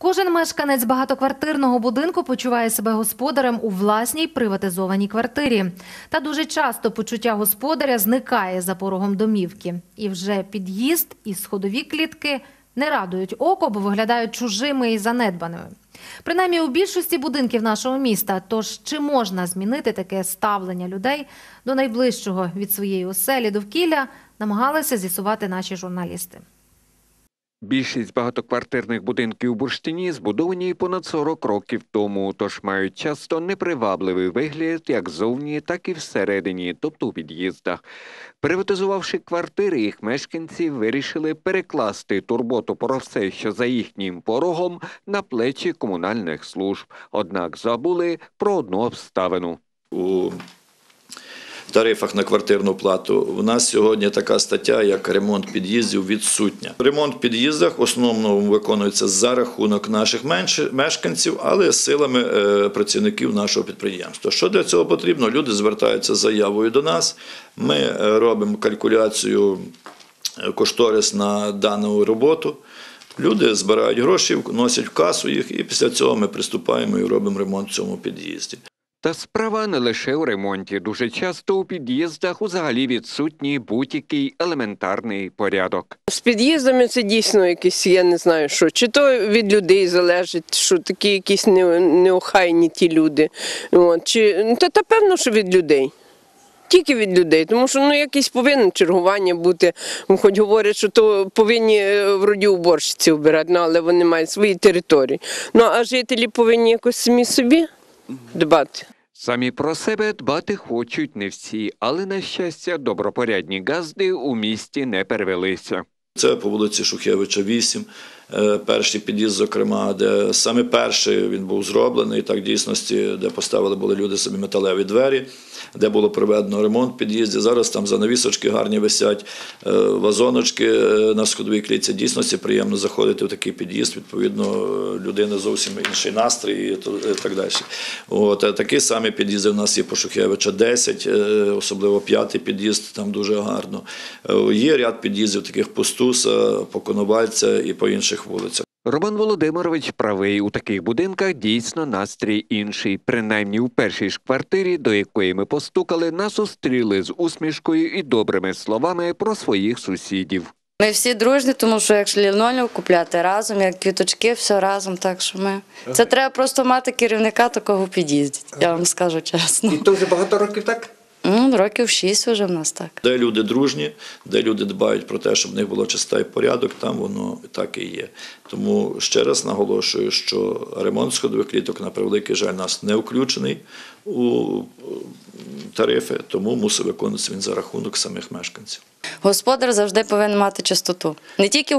Кожен мешканець багатоквартирного будинку почуває себе господарем у власній приватизованій квартирі. Та дуже часто почуття господаря зникає за порогом домівки. І вже під'їзд і сходові клітки не радують око, бо виглядають чужими і занедбаними. Принаймні у більшості будинків нашого міста. Тож чи можна змінити таке ставлення людей до найближчого від своєї оселі довкілля, намагалися з'ясувати наші журналісти. Більшість багатоквартирних будинків у Бурштині збудовані понад 40 років тому, тож мають часто непривабливий вигляд як зовні, так і всередині, тобто у під'їздах. Приватизувавши квартири, їх мешканці вирішили перекласти турботу про все, що за їхнім порогом, на плечі комунальних служб. Однак забули про одну обставину. у тарифах на квартирну плату. У нас сьогодні така стаття, як ремонт під'їздів відсутня. Ремонт під'їздах в основному виконується за рахунок наших мешканців, але силами е, працівників нашого підприємства. Що для цього потрібно? Люди звертаються з заявою до нас. Ми е, робимо калькуляцію е, кошторис на дану роботу. Люди збирають гроші, носять в касу їх, і після цього ми приступаємо і робимо ремонт в цьому під'їзді. Та справа не лише у ремонті. Дуже часто у під'їздах взагалі відсутній будь-який елементарний порядок. З під'їздами це дійсно якісь, я не знаю що. Чи то від людей залежить, що такі якісь не- неохайні ті люди. От, чи, ну, та, та певно, що від людей. Тільки від людей, тому що ну якесь повинне чергування бути. Ну, Хоч говорять, що то повинні е, вроді уборщиці вбирати, ну, але вони мають свої території. Ну а жителі повинні якось самі собі дбати. Самі про себе дбати хочуть не всі, але на щастя, добропорядні газди у місті не перевелися. Це по вулиці Шухевича 8, е, перший під'їзд, зокрема, де саме перший він був зроблений, так в дійсності, де поставили були люди собі металеві двері, де було проведено ремонт в під'їзді. Зараз там занавісочки гарні висять, е, вазоночки е, на сходовій клітці. Дійсності приємно заходити в такий під'їзд. Відповідно, е, людини зовсім інший настрій і так далі. От, е, такі самі під'їзди у нас є по Шухевича 10, е, особливо п'ятий під'їзд, там дуже гарно. Е, Є ряд під'їздів таких по Стуса, і по інших вулицях. Роман Володимирович правий у таких будинках дійсно настрій інший. Принаймні у першій ж квартирі, до якої ми постукали, нас зустріли з усмішкою і добрими словами про своїх сусідів. Ми всі дружні, тому що якщо лінолеум купляти разом, як квіточки, все разом. Так що ми це треба просто мати керівника такого в під'їзді. Я вам скажу чесно. то вже багато років так? Ну, років шість вже в нас так. Де люди дружні, де люди дбають про те, щоб в них було чиста і порядок, там воно так і є. Тому ще раз наголошую, що ремонт сходових кліток, на превеликий жаль, нас не включений у е, тарифи, тому мусить виконуватися він за рахунок самих мешканців. Господар завжди повинен мати чистоту. Не тільки